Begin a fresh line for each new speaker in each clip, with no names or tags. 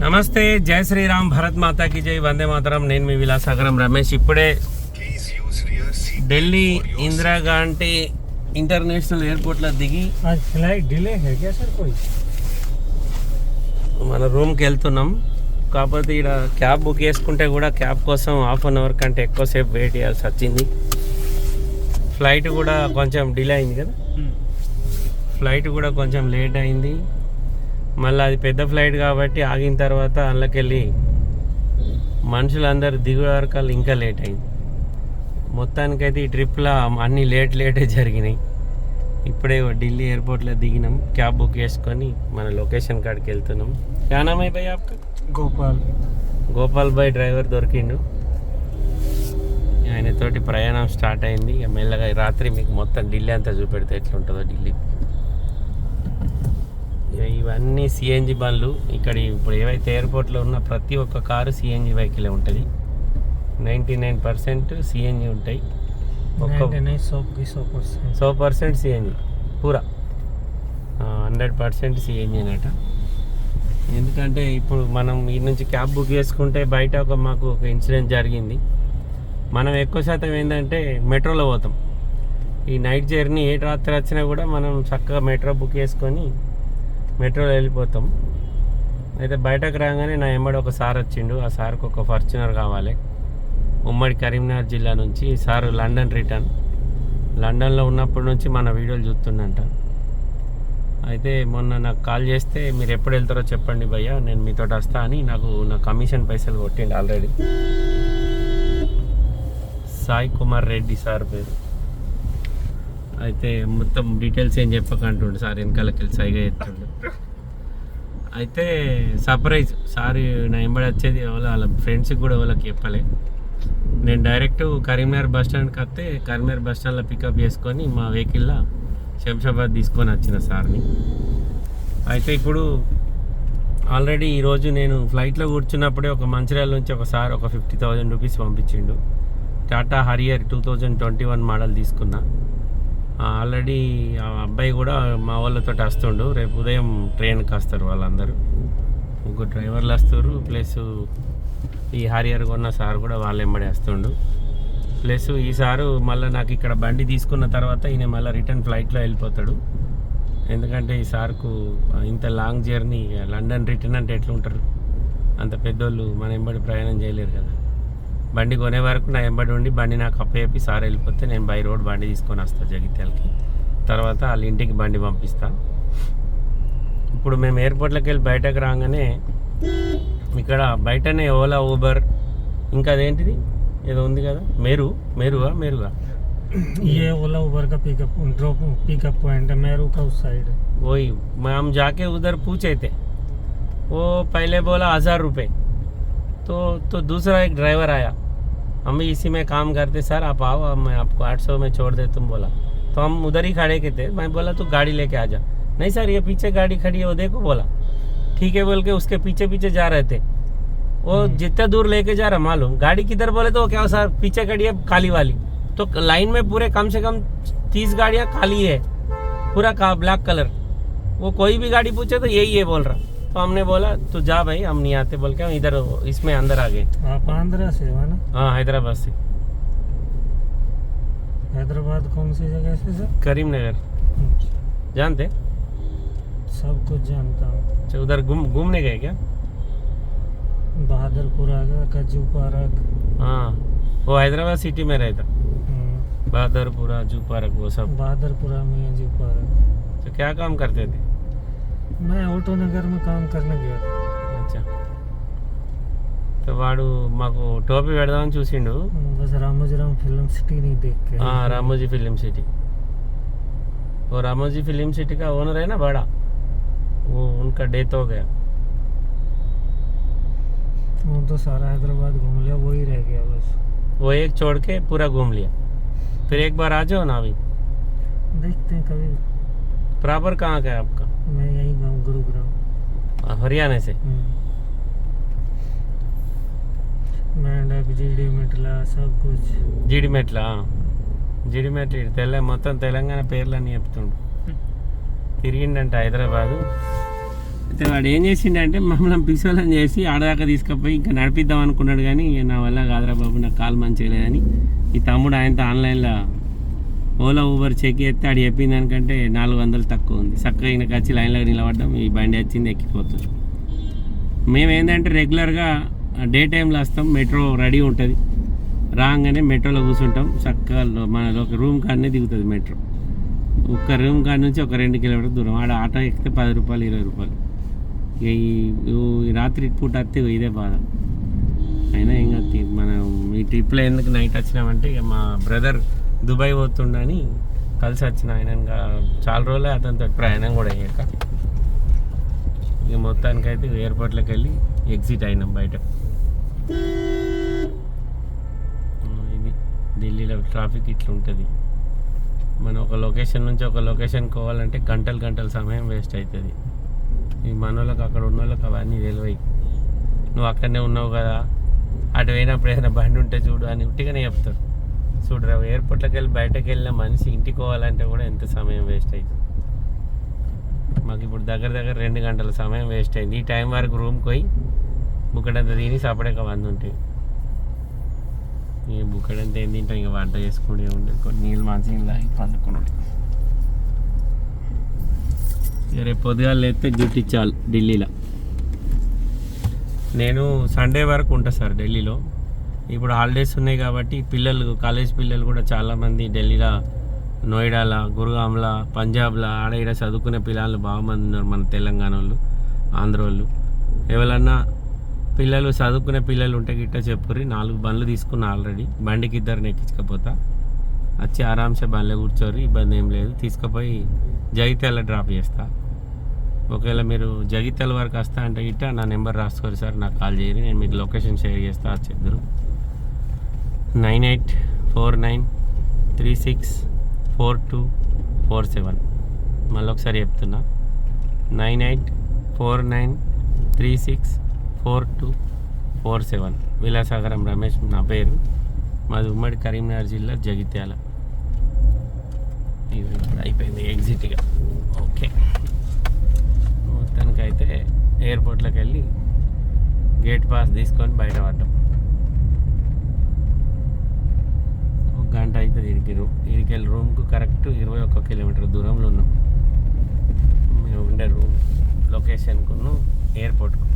నమస్తే జై శ్రీరామ్ భరత్ మాతాకి జై వందే మాతరం. నేను మీ విలాసాగరం రమేష్. ఇప్పుడే ఢిల్లీ ఇందిరాగాంధీ ఇంటర్నేషనల్ ఎయిర్పోర్ట్లో దిగి మన రూమ్కి వెళ్తున్నాం. కాకపోతే ఇక్కడ క్యాబ్ బుక్ చేసుకుంటే కూడా క్యాబ్ కోసం హాఫ్ అన్ అవర్ కంటే ఎక్కువసేపు వెయిట్ చేయాల్సి వచ్చింది. ఫ్లైట్ కూడా కొంచెం డిలే అయింది కదా? ఫ్లైట్ కూడా కొంచెం లేట్ అయింది. మళ్ళీ అది పెద్ద ఫ్లైట్ కాబట్టి ఆగిన తర్వాత అందులోకెళ్ళి మనుషులందరూ దిగుడు వరకాలు ఇంకా లేట్ అయింది. మొత్తానికైతే ఈ ట్రిప్లో అన్నీ లేట్ లేటే జరిగినాయి. ఇప్పుడే ఢిల్లీ ఎయిర్పోర్ట్లో దిగినాం క్యాబ్ బుక్ చేసుకొని మన లొకేషన్ కాడికి వెళ్తున్నాం. యానామై భయ్ ఆప్
గోపాల్.
గోపాల్ భాయ్ డ్రైవర్ దొరికిండు. ఆయనతోటి ప్రయాణం స్టార్ట్ అయింది. ఇక మెల్లగా రాత్రి మీకు మొత్తం ఢిల్లీ అంతా చూపెడితే ఎట్లుంటుందో ఢిల్లీ. ఇవన్నీ సిఎన్జి బండ్లు. ఇక్కడ ఇప్పుడు ఏవైతే ఎయిర్పోర్ట్లో ఉన్న ప్రతి ఒక్క కారు సిఎన్జి వెహికలే ఉంటుంది. నైంటీ నైన్ పర్సెంట్ సిఎన్జి ఉంటాయి. సో పర్సెంట్ సిఎన్జి పూరా. హండ్రెడ్ పర్సెంట్ సిఎన్జి అనట. ఎందుకంటే ఇప్పుడు మనం ఈ నుంచి క్యాబ్ బుక్ చేసుకుంటే బయట ఒక మాకు ఒక ఇన్సిడెంట్ జరిగింది. మనం ఎక్కువ శాతం ఏంటంటే మెట్రోలో పోతాం. ఈ నైట్ జర్నీ ఏ రాత్రి వచ్చినా కూడా మనం చక్కగా మెట్రో బుక్ చేసుకొని మెట్రోలో వెళ్ళిపోతాం. అయితే బయటకు రాగానే నా ఎంబడి ఒక సార్ వచ్చిండు. ఆ సార్కి ఒక ఫార్చునర్ కావాలి. ఉమ్మడి కరీంనగర్ జిల్లా నుంచి సార్ లండన్ రిటర్న్. లండన్లో ఉన్నప్పటి నుంచి మన వీడియోలు చూస్తుండంట. అయితే మొన్న నాకు కాల్ చేస్తే మీరు ఎప్పుడు వెళ్తారో చెప్పండి భయ్య నేను మీతో వస్తా అని నాకు నా కమిషన్ పైసలు కొట్టిండు ఆల్రెడీ. సాయి కుమార్ రెడ్డి సార్ పేరు. అయితే మొత్తం డీటెయిల్స్ ఏం చెప్పకంటుండు సార్ వెనకాలకి వెళ్ళి సైగా చెప్తుండు. అయితే సర్ప్రైజ్ సార్ నా ఎంబడి వచ్చేది ఎవరో వాళ్ళ ఫ్రెండ్స్కి కూడా వాళ్ళకి చెప్పలే. నేను డైరెక్ట్ కరీంనగర్ బస్ స్టాండ్కి వస్తే కరీంనగర్ బస్ స్టాండ్లో పికప్ చేసుకొని మా వెహికల్లో శంషాబాద్ తీసుకొని వచ్చిన సార్ని. అయితే ఇప్పుడు ఆల్రెడీ ఈరోజు నేను ఫ్లైట్లో కూర్చున్నప్పుడే ఒక మంచిర్యాల నుంచి ఒక సార్ ఒక fifty thousand rupees పంపించిండు. Tata Harrier two thousand twenty one model తీసుకున్నా. ఆల్రెడీ ఆ అబ్బాయి కూడా మా వాళ్ళతో వస్తుండు. రేపు ఉదయం ట్రైన్కి వస్తారు వాళ్ళందరూ. ముగ్గురు డ్రైవర్లు వస్తారు. ప్లస్ ఈ హారియర్ కొన్న సార్ కూడా వాళ్ళు ఎంబడి వస్తుండు. ప్లస్ ఈ సారు మళ్ళీ నాకు ఇక్కడ బండి తీసుకున్న తర్వాత ఈయన మళ్ళీ రిటర్న్ ఫ్లైట్లో వెళ్ళిపోతాడు. ఎందుకంటే ఈ సార్కు ఇంత లాంగ్ జర్నీ లండన్ రిటర్న్ అంటే ఎట్లుంటారు? అంత పెద్దోళ్ళు మన ఎంబడి ప్రయాణం చేయలేరు కదా. బండి కొనే వరకు నా ఎంబడి ఉండి బండి నాకు అప్పచెప్పి సార్ వెళ్ళిపోతే నేను బై రోడ్ బండి తీసుకొని వస్తాను జగిత్యాలకి తర్వాత వాళ్ళ ఇంటికి బండి పంపిస్తా ఇప్పుడు మేము ఎయిర్పోర్ట్లోకి వెళ్ళి బయటకు రాగానే ఇక్కడ బయటనే ఓలా ఊబర్ ఇంకా అదేంటిది ఏదో ఉంది కదా మేరు మేరుగా మేరుగా
ये ओला उबर का पिकअप ड्रॉप पिकअप पॉइंट है मेरू का उस साइड है
वही मैं हम जाके उधर पूछे थे वो पहले बोला हज़ार रुपये तो तो दूसरा एक ड्राइवर आया। हम भी इसी में काम करते सर आप आओ अब मैं आपको आठ सौ में छोड़ दे तुम बोला। तो हम उधर ही खड़े के थे। मैं बोला तू गाड़ी लेके आ जा। नहीं सर ये पीछे गाड़ी खड़ी है वो देखो बोला। ठीक है बोल के उसके पीछे पीछे जा रहे थे। वो जितना दूर लेके जा रहा मालूम। गाड़ी किधर बोले तो क्या सर पीछे खड़ी है काली वाली। तो लाइन में पूरे कम से कम तीस गाड़ियाँ खाली है। पूरा का ब्लैक कलर। वो कोई भी गाड़ी पूछे तो यही है बोल रहा। तो हमने बोला तो जा भाई हम नहीं आते बोल के हम इधर इसमें अंदर आ गए.
आप आंध्रा से हो ना?
हाँ हैदराबाद से।
हैदराबाद कौन सी जगह से सर?
करीम नगर जानते
सब कुछ जानता हूँ।
अच्छा उधर घूम गुम, घूमने गए क्या?
बहादुरपुर आ गया कज्जू पार्क।
हाँ वो हैदराबाद सिटी में रहता।
हम्म,
बहादुरपुरा जू पार्क वो सब।
बहादुरपुरा में जू पार्क।
तो क्या काम करते थे?
मैं ऑटो नगर में काम करने गया था
అచ్చా तो వాడు మాకు టోపీ పెడదామని చూసిండు
बस रामोजीराम फिल्म सिटी नहीं देख के
हाँ रामोजी फिल्म सिटी वो रामोजी फिल्म सिटी का ओनर है ना बड़ा वो उनका डेथ हो गया
वो तो सारा हैदराबाद घूम लिया वही रह गया बस
वो एक छोड़ के पूरा घूम लिया फिर एक बार आ जाओ ना अभी
देखते हैं कभी
प्रॉपर कहाँ का है आपका
मैं यही गाँव गुरुग्राम
आ, हरियाणा से
మేండక్ జీడి మిట్ల సబ్ కుచ్
జీడిమెట్ల జీడిమెట్ల ఈడ తెల్ల మొత్తం తెలంగాణ పేర్లన్నీ చెప్తుండు తిరిగిండంట హైదరాబాదు అయితే వాడు ఏం చేసిండంటే మమ్మల్ని పిసోలని చేసి ఆడదాకా తీసుకుపోయి ఇంకా నడిపిద్దాం అనుకున్నాడు కానీ ఇక నా వల్ల కాదురా బాబు నాకు కాలు మంచిగా లేదని ఈ తమ్ముడు ఆయనతో ఆన్లైన్లో ఓలా ఊబర్ చెక్ చేస్తే ఆడు చెప్పిన దానికంటే నాలుగు వందలు తక్కువ ఉంది. చక్కగా ఈయనకి వచ్చి లైన్లో నిలబడ్డం ఈ బండి వచ్చింది ఎక్కిపోతుంది మేము ఏంటంటే రెగ్యులర్గా డే టైంలో వస్తాం మెట్రో రెడీ ఉంటుంది. రాగానే మెట్రోలో కూర్చుంటాం చక్కగా మన ఒక రూమ్ కాడనే దిగుతుంది మెట్రో ఒక్క రూమ్ కాడ నుంచి ఒక రెండు కిలోమీటర్ దూరం. ఆడ ఆటో ఎక్కితే పది రూపాయలు ఇరవై రూపాయలు. ఇక ఈ రాత్రి పూట వస్తే ఇదే బాధ. అయినా ఏం కాదు మనం ఈ ట్రిప్లో ఎందుకు నైట్ వచ్చినామంటే ఇక మా బ్రదర్ దుబాయ్ పోతుండని కలిసి వచ్చిన ఆయన ఇంకా చాలా రోజులే అతనితో ప్రయాణం కూడా అయ్యాక ఇక మొత్తానికైతే ఎయిర్పోర్ట్లోకి వెళ్ళి ఎగ్జిట్ అయినాం బయట. ఇది ఢిల్లీలో ట్రాఫిక్ ఇట్లా ఉంటుంది. మనం ఒక లొకేషన్ నుంచి ఒక లొకేషన్కి పోవాలంటే గంటలు గంటల సమయం వేస్ట్ అవుతుంది ఈ మన వాళ్ళకి అక్కడ ఉన్న వాళ్ళకి అవన్నీ తెలివై నువ్వు అక్కడనే ఉన్నావు కదా అటు పోయినప్పుడు ఏదైనా బండి ఉంటే చూడు అని ఉట్టిగానే చెప్తారు. చూడరా ఎయిర్పోర్ట్లోకి వెళ్ళి బయటకు వెళ్ళిన మనిషి ఇంటికి పోవాలంటే కూడా ఎంత సమయం వేస్ట్ అవుతుంది మాకు ఇప్పుడు దగ్గర దగ్గర రెండు గంటల సమయం వేస్ట్ అయింది. ఈ టైం వరకు రూమ్కి పోయి బుక్కడంత తిని సపడక వంద ఉంటాయి ఈ బుక్కడంతా ఏం తింటాం? ఇక వంట చేసుకుంటే ఉండదు కొన్ని నీళ్ళు మంచి లాగి పండుకుని రేపు పొద్దుగాలు లేస్తే డ్యూటీ చాలు ఢిల్లీలో. నేను సండే వరకు ఉంటా సార్ ఢిల్లీలో. ఇప్పుడు హాలిడేస్ ఉన్నాయి కాబట్టి పిల్లలు కాలేజ్ పిల్లలు కూడా చాలామంది ఢిల్లీలో నోయిడాలో గురుగాంలో పంజాబ్లో ఆడ ఈడ చదువుకునే పిల్లలు బాగా మంది ఉన్నారు మన తెలంగాణ వాళ్ళు ఆంధ్ర వాళ్ళు ఎవరన్నా పిల్లలు చదువుకునే పిల్లలు ఉంటే గిట్ట చెప్పుర్రి. నాలుగు బండ్లు తీసుకున్నా ఆల్రెడీ బండికి ఇద్దరిని ఎక్కించకపోతా. వచ్చి ఆరామ్సే బండ్లో కూర్చోరు ఇబ్బంది ఏం లేదు. తీసుకుపోయి జగిత్యాల డ్రాప్ చేస్తా. ఒకవేళ మీరు జగిత్యాల వరకు వస్తా అంటే గిట్ట నా నెంబర్ రాసుకోరు సార్. నాకు కాల్ చేయరు. నేను మీకు లొకేషన్ షేర్ చేస్తా. చెద్దరు nine eight four nine three six four two four seven. మళ్ళీ ఒకసారి చెప్తున్నా. Nine eight four nine three six four two four seven. Vilasagaram Ramesh నా పేరు. మాది ఉమ్మడి కరీంనగర్ జిల్లా జగిత్యాల. ఇది ఇప్పుడు అయిపోయింది ఎగ్జిట్గా. ఓకే. మొత్తానికైతే ఎయిర్పోర్ట్లోకి వెళ్ళి గేట్ పాస్ తీసుకొని బయట పడ్డాం ఒక గంట అవుతుంది ఇడికి రూమ్ ఇడికి వెళ్ళి రూమ్కు కరెక్ట్ ఇరవై ఒక్క కిలోమీటర్ దూరంలో ఉన్నాం మేము ఉండే రూమ్ లొకేషన్కును ఎయిర్పోర్ట్కు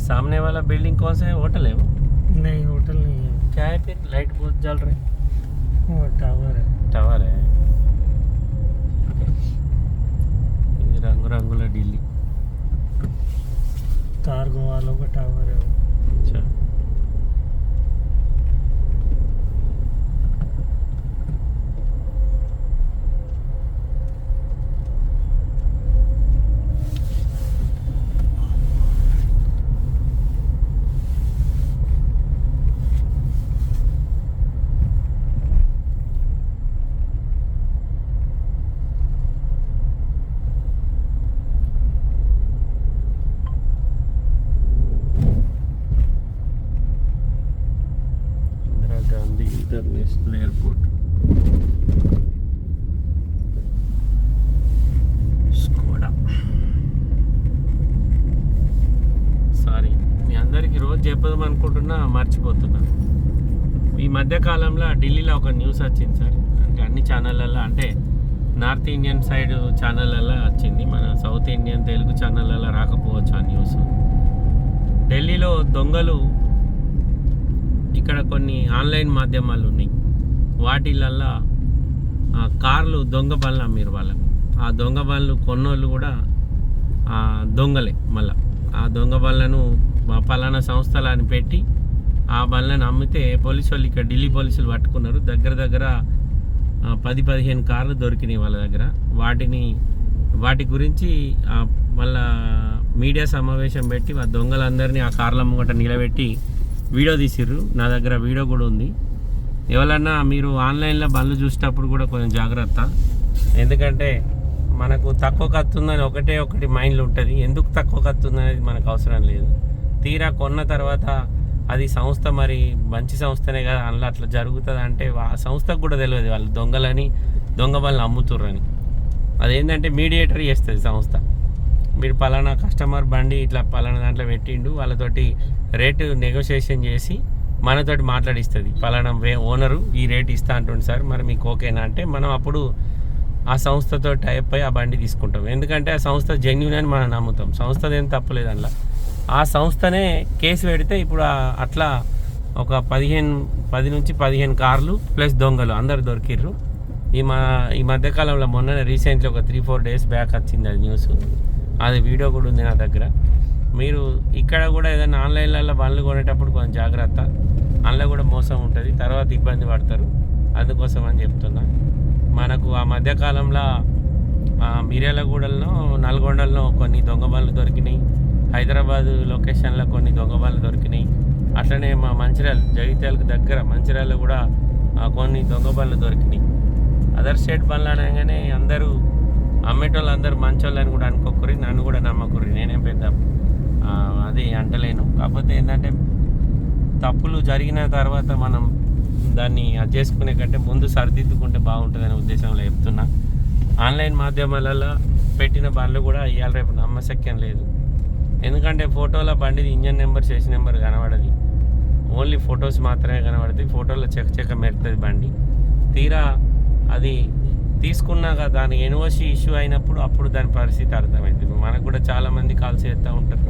सामने वाला बिल्डिंग कौन सा है होटल है वो
नहीं होटल नहीं है
क्या है फिर लाइट बहुत जल रही
वो टावर है
टावर है ఇది రంగు రంగుల ఢిల్లీ
कार्गो वालों का टावर है
ఇంటర్నేషనల్ ఎయిర్పోర్ట్. స్కోడా. సారీ మీ అందరికీ రోజు చెప్పదాం అనుకుంటున్నా మర్చిపోతున్నా. ఈ మధ్యకాలంలో ఢిల్లీలో ఒక న్యూస్ వచ్చింది సార్. అంటే అన్ని ఛానళ్ళల్లో అంటే నార్త్ ఇండియన్ సైడ్ ఛానళ్ళల్లో వచ్చింది. మన సౌత్ ఇండియన్ తెలుగు ఛానళ్ళల్లో రాకపోవచ్చు ఆ న్యూస్. ఢిల్లీలో దొంగలు ఇక్కడ కొన్ని ఆన్లైన్ మాధ్యమాలు ఉన్నాయి. వాటిలల్లా ఆ కార్లు దొంగ పనులు అమ్మిరు వాళ్ళకు. ఆ దొంగ పనులు కొన్నోళ్ళు కూడా ఆ దొంగలే మళ్ళా. ఆ దొంగ పనులను మా పలానా సంస్థలు అని పెట్టి ఆ బండ్లను అమ్మితే పోలీసు వాళ్ళు ఇక్కడ ఢిల్లీ పోలీసులు పట్టుకున్నారు. దగ్గర దగ్గర పది పదిహేను కార్లు దొరికినాయి వాళ్ళ దగ్గర. వాటిని వాటి గురించి మళ్ళా మీడియా సమావేశం పెట్టి ఆ దొంగలందరినీ ఆ కార్ల ముంగట నిలబెట్టి వీడియో తీసిర్రు. నా దగ్గర వీడియో కూడా ఉంది. ఎవరన్నా మీరు ఆన్లైన్లో బండ్లు చూసేటప్పుడు కూడా కొంచెం జాగ్రత్త. ఎందుకంటే మనకు తక్కువ ఖర్చు ఉందని ఒకటే ఒకటి మైండ్లో ఉంటుంది. ఎందుకు తక్కువ ఖర్చు మనకు అవసరం లేదు. తీరా కొన్న తర్వాత అది సంస్థ మరి మంచి సంస్థనే కదా అందులో అట్లా జరుగుతుంది అంటే ఆ సంస్థకు కూడా తెలియదు వాళ్ళు దొంగలని దొంగ వాళ్ళని అమ్ముతుర్రని. అదేంటంటే మీడియేటర్ చేస్తుంది సంస్థ. మీరు పలానా కస్టమర్ బండి ఇట్లా పలానా దాంట్లో పెట్టిండు వాళ్ళతోటి రేటు నెగోషియేషన్ చేసి మనతోటి మాట్లాడిస్తుంది. పలానా వే ఓనరు ఈ రేట్ ఇస్తా అంటుండు సార్ మరి మీకు ఓకేనా అంటే మనం అప్పుడు ఆ సంస్థతో టైప్ అయి ఆ బండి తీసుకుంటాం. ఎందుకంటే ఆ సంస్థ జెన్యున్ అని మనం నమ్ముతాం. సంస్థదేం తప్పలేదు అందులో ఆ సంస్థనే కేసు పెడితే ఇప్పుడు అట్లా ఒక పదిహేను పది నుంచి పదిహేను కార్లు ప్లస్ దొంగలు అందరు దొరికిర్రు. ఈ మా ఈ మధ్యకాలంలో మొన్న రీసెంట్లీ ఒక త్రీ ఫోర్ డేస్ బ్యాక్ వచ్చింది అది న్యూస్. అది వీడియో కూడా ఉంది నా దగ్గర. మీరు ఇక్కడ కూడా ఏదైనా ఆన్లైన్లలో బండ్లు కొనేటప్పుడు కొంచెం జాగ్రత్త. అందులో కూడా మోసం ఉంటుంది. తర్వాత ఇబ్బంది పడతారు. అందుకోసం అని చెప్తున్నా. మనకు ఆ మధ్యకాలంలో మిర్యాలగూడలో నల్గొండలో కొన్ని దొంగ బండ్లు దొరికినాయి. హైదరాబాద్ లొకేషన్లో కొన్ని దొంగ బండ్లు దొరికినాయి. అట్లనే మా మంచిర్యాల జగిత్యాలకు దగ్గర మంచిర్యాలలో కూడా కొన్ని దొంగ బండ్లు దొరికినాయి. అదర్ స్టేట్ బండ్లు అనగానే అందరు అమ్మేటోళ్ళు అందరూ మంచోళ్ళని కూడా అనుకోకూరి నన్ను కూడా నమ్మకూరి. నేనేం పెద్ద అది అంటలేను. కాకపోతే ఏంటంటే తప్పులు జరిగిన తర్వాత మనం దాన్ని అది చేసుకునే కంటే ముందు సరిదిద్దుకుంటే బాగుంటుందనే ఉద్దేశంలో చెప్తున్నా. ఆన్లైన్ మాధ్యమాలలో పెట్టిన బండ్లు కూడా ఇవాళ రేపు నమ్మశక్యం లేదు. ఎందుకంటే ఫోటోలో బండిది ఇంజన్ నెంబర్ చేసి నెంబర్ కనబడదు. ఓన్లీ ఫొటోస్ మాత్రమే కనబడతాయి. ఫోటోలో చెక్క చెక్క మెరుతుంది బండి. తీరా అది తీసుకున్నాక దాని ఎన్ఓసి ఇష్యూ అయినప్పుడు అప్పుడు దాని పరిస్థితి అర్థమవుతుంది మనకు కూడా చాలామంది కాల్ చేస్తూ ఉంటారు.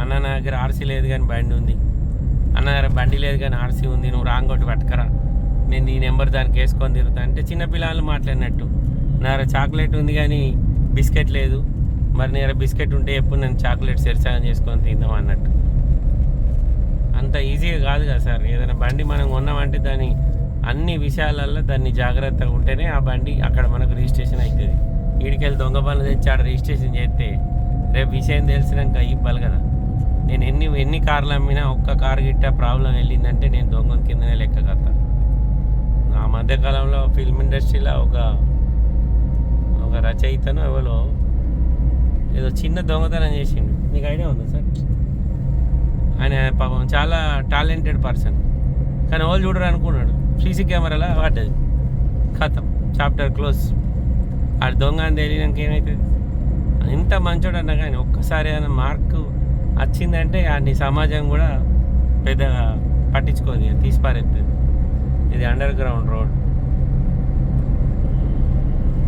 అన్న నా దగ్గర ఆర్సీ లేదు కానీ బండి ఉంది. అన్న దగ్గర బండి లేదు కానీ ఆర్సీ ఉంది. నువ్వు రాంగ్ ఒకటి పట్టుకరా. నేను నీ నెంబర్ దానికి వేసుకొని తిరుగుతా అంటే చిన్నపిల్లలు మాట్లాడినట్టు. నా దగ్గర చాక్లెట్ ఉంది కానీ బిస్కెట్ లేదు. మరి నేను బిస్కెట్ ఉంటే ఎప్పుడు నేను చాక్లెట్ సరిసాగం చేసుకొని తిందాం అన్నట్టు. అంత ఈజీగా కాదు కదా సార్. ఏదైనా బండి మనం కొన్నామంటే దాని అన్ని విషయాలల్లో దాన్ని జాగ్రత్తగా ఉంటేనే ఆ బండి అక్కడ మనకు రిజిస్ట్రేషన్ అవుతుంది. ఈడికెళ్ళి దొంగ పనులు తెచ్చి ఆడ రిజిస్ట్రేషన్ చేస్తే రేపు విషయం తెలిసినాక ఇవ్వాలి కదా. నేను ఎన్ని ఎన్ని కార్లు అమ్మినా ఒక్క కారు గిట్ట ప్రాబ్లం వెళ్ళిందంటే నేను దొంగ కిందనే లెక్క కడతా. ఆ మధ్యకాలంలో ఫిల్మ్ ఇండస్ట్రీలో ఒక ఒక రచయితను ఎవరో ఏదో చిన్న దొంగతనం చేసిండు. మీకు ఐడియా ఉందా సార్? ఆయన పాపం చాలా టాలెంటెడ్ పర్సన్. కానీ వాళ్ళు చూడరు అనుకున్నాడు. సీసీ కెమెరాలో పడ్డది ఖతం చాప్టర్ క్లోజ్ ఆ దొంగ అని తెలియడానికి ఏమవుతుంది ఇంత మంచోడు అన్నా కానీ ఒక్కసారి ఏదైనా మార్కు వచ్చిందంటే అన్ని సమాజం కూడా పెద్దగా పట్టించుకోదు ఇక తీసి పారేస్తుంది ఇది అండర్ గ్రౌండ్ రోడ్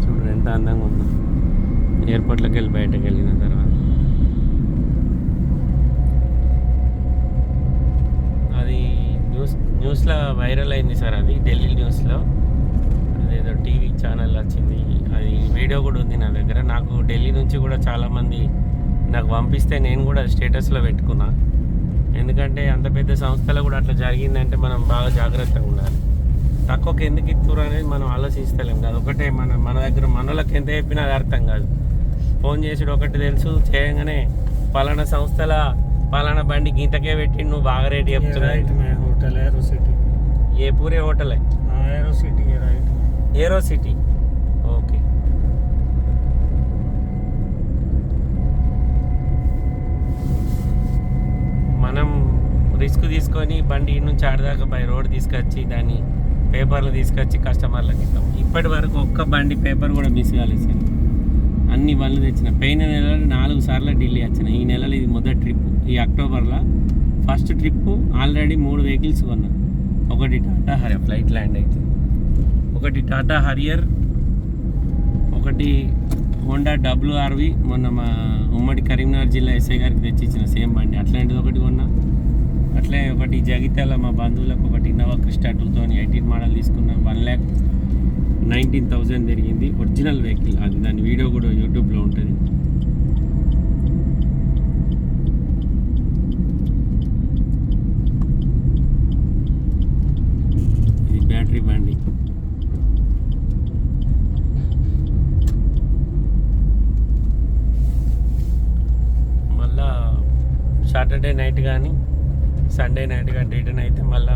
చూడు ఎంత అందంగా ఉందో. ఎయిర్పోర్ట్లోకి వెళ్ళి బయటకు వెళ్ళిన తర్వాత అది న్యూస్ న్యూస్లో వైరల్ అయింది సార్ అది ఢిల్లీ న్యూస్లో. అదేదో టీవీ ఛానల్ వచ్చింది. అది వీడియో కూడా ఉంది నా దగ్గర. నాకు ఢిల్లీ నుంచి కూడా చాలామంది నాకు పంపిస్తే నేను కూడా స్టేటస్లో పెట్టుకున్నా. ఎందుకంటే అంత పెద్ద సంస్థలో కూడా అట్లా జరిగిందంటే మనం బాగా జాగ్రత్తగా ఉండాలి. తక్కువకి ఎందుకు ఇస్తున్నారు అనేది మనం ఆలోచిస్తలేం కాదు. ఒకటే మన మన దగ్గర మనలకు ఎంత చెప్పినా అది అర్థం కాదు. ఫోన్ చేసి ఒకటి తెలుసు చేయగానే పలానా సంస్థల పలానా బండి గీతకే పెట్టి నువ్వు బాగా రేట్ చెప్తున్నావు
హోటల్ ఏరో సిటీ.
ఏ పూరే హోటలే? Aerocity Aerocity? ఓకే. మనం రిస్క్ తీసుకొని బండి నుంచి ఆడదాకా బై రోడ్ తీసుకొచ్చి దాన్ని పేపర్లు తీసుకొచ్చి కస్టమర్లకు ఇస్తాం ఇప్పటి వరకు ఒక్క బండి పేపర్ కూడా మిస్ కాలేసాను అన్ని బండ్లు తెచ్చిన. పోయిన నెలలో నాలుగు సార్లు ఢిల్లీ వచ్చిన ఈ నెలలో ఇది మొదటి ట్రిప్ ఈ అక్టోబర్లో ఫస్ట్ ట్రిప్ ఆల్రెడీ మూడు వెహికల్స్ కొన్నా. ఒకటి టాటా హరియర్ ఫ్లైట్ ల్యాండ్ అవుతుంది ఒకటి టాటా హరియర్ ఒకటి హోండా డబ్ల్యూఆర్వి మొన్న మా ఉమ్మడి కరీంనగర్ జిల్లా ఎస్ఐ గారికి తెచ్చిచ్చిన సేమ్ బండి. అట్లాంటిది ఒకటి కొన్నా. అట్లే ఒకటి జగిత్యాల మా బంధువులకు ఒకటి ఇన్నోవా క్రిస్టా టూతో ఎయిటీన్ మోడల్ తీసుకున్నా. వన్ ల్యాక్ నైన్టీన్ థౌజండ్ తిరిగింది ఒరిజినల్ వెహికల్. అది దాని వీడియో కూడా యూట్యూబ్లో ఉంటుంది. సాటర్డే నైట్ కానీ సండే నైట్ కానీ రిటర్న్ అయితే మళ్ళీ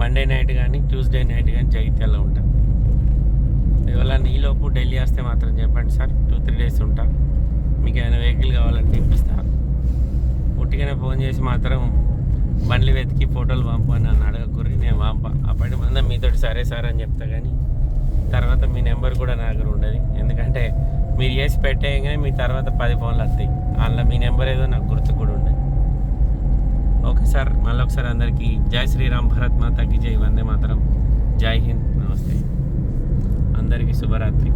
మండే నైట్ కానీ ట్యూస్డే నైట్ కానీ జగిత్యాల్లో ఉంటాం. ఇవాళ నీలోపు ఢిల్లీ వస్తే మాత్రం చెప్పండి సార్ టూ త్రీ డేస్ ఉంటా. మీకు ఏమైనా వెహికల్ కావాలంటే ఇప్పిస్తా. ఉట్టిగానే ఫోన్ చేసి మాత్రం బండ్లు వెతికి ఫోటోలు పంపు అని నన్ను అడగకూరి నేను పంప. అప్పటి మంద మీతో సరే సార్ అని చెప్తా కానీ తర్వాత మీ నెంబర్ కూడా నా దగ్గర ఉండదు. ఎందుకంటే మీరు చేసి పెట్టేయగానే మీ తర్వాత పది ఫోన్లు వస్తాయి. అందులో మీ నెంబర్ ఏదో నాకు గుర్తుకుంటుంది ఓకే సార్ మళ్ళీ ఒకసారి అందరికీ జై శ్రీరామ్ భారత్ మాతాకి జై వందే మాతరం జై హింద్ నమస్తే అందరికీ శుభరాత్రి